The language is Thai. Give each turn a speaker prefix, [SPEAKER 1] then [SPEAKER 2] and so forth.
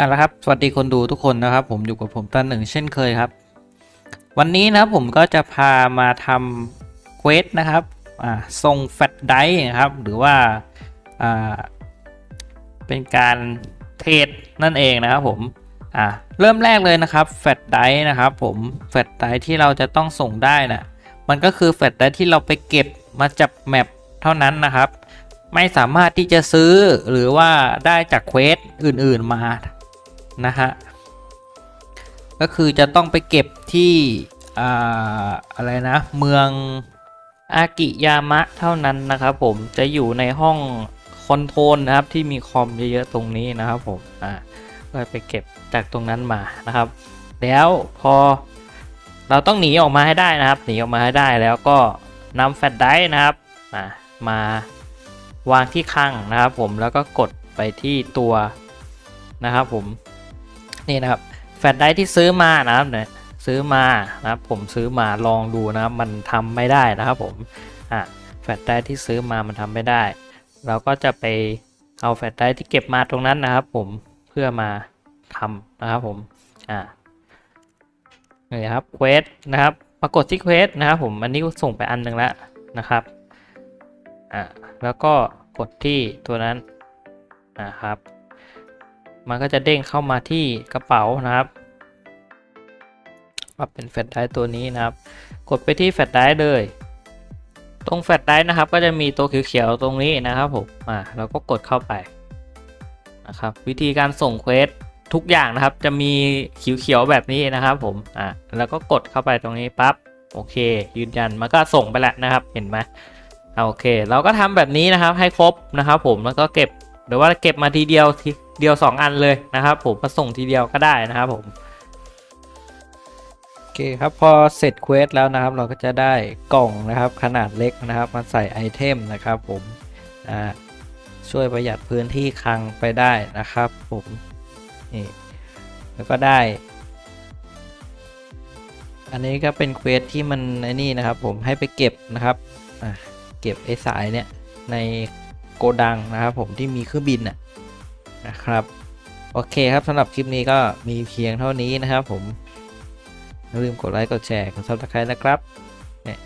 [SPEAKER 1] นั่นแหละครับสวัสดีคนดูทุกคนนะครับ ผมอยู่กับผมตันหนึ่งเช่นเคยครับ วันนี้นะครับผมก็จะพามาทำเควสนะครับอ่าทรงแฟตไดนะครับหรือว่าอ่าเป็นการเทรดนั่นเองนะครับผมอ่าเริ่มแรกเลยนะครับแฟตไดนะครับผมแฟตไดที่เราจะต้องส่งได้นะมันก็คือแฟตไดที่เราไปเก็บมาจากแมปเท่านั้นนะครับ ไม่สามารถที่จะซื้อหรือว่าได้จากเควสอื่นๆมา นะฮะ ก็คือจะต้องไปเก็บที่อ่าอะไรนะ เมืองอากิยามะเท่านั้นนะครับผมจะอยู่ในห้องคอนโทรลนะครับที่มีคอมเยอะๆตรงนี้นะครับผมอ่าก็ไปเก็บจากตรงนั้นมานะครับ แล้วพอเราต้องหนีออกมาให้ได้นะครับ หนีออกมาให้ได้แล้วก็นำแฟลชไดรฟ์นะครับอ่ามาวางที่ข้างนะครับผมแล้วก็กดไปที่ตัวนะครับผม นี่นะครับแฟลชไดร์ที่ซื้อมานะครับเนี่ยซื้อมานะครับผมซื้อมาลองดูนะครับมันทำไม่ได้นะครับผมอ่าแฟลชไดร์ที่ซื้อมามันทำไม่ได้ เราก็จะไปเอาแฟลชไดร์ที่เก็บมาตรงนั้นนะครับ ผมเพื่อมาทำนะครับผมอ่านี่ครับเควสนะครับปรากฏที่เควสนะครับผมอันนี้ส่งไปอันหนึ่งแล้วนะครับอ่าแล้วก็กดที่ตัวนั้นนะครับ มันก็จะเด้งเข้ามาที่กระเป๋านะครับว่าเป็นแฟลชไดร์ตัวนี้นะครับ กดไปที่แฟลชไดร์เลย ตรงแฟลชไดร์นะครับ ก็จะมีตัวเขียวๆตรงนี้นะครับผมอ่าเราก็กดเข้าไปนะครับวิธีการส่งเควสทุกอย่างนะครับ จะมีเขียวๆแบบนี้นะครับ ผมอ่าแล้วก็กดเข้าไปตรงนี้ปั๊บโอเค ยืนยันมันก็ส่งไปแล้วนะครับ เห็นไหมโอเค เราก็ทำแบบนี้นะครับ ให้ครบนะครับ ผมแล้วก็เก็บ หรือว่าเก็บมาทีเดียวทีเดียว 2 อันเลยนะครับ ผมมาส่งทีเดียวก็ได้นะครับผมโอเคครับพอเสร็จเควสแล้วนะครับ เราก็จะได้กล่องนะครับขนาดเล็กนะครับ มาใส่ไอเทมนะครับ ผมอ่าช่วยประหยัดพื้นที่คลังไปได้นะครับ ผมนี่แล้วก็ได้ อันนี้ก็เป็นเควสที่มันไอ้นี่นะครับ ผมให้ไปเก็บนะครับเก็บไอ้สายเนี่ยใน โกดังนะครับผมที่มีเครื่องบินน่ะนะครับโอเคครับสำหรับคลิปนี้ก็มีเพียงเท่านี้นะครับผมอย่าลืมกดไลค์กดแชร์กดซับสไครต์นะครับเนี่ย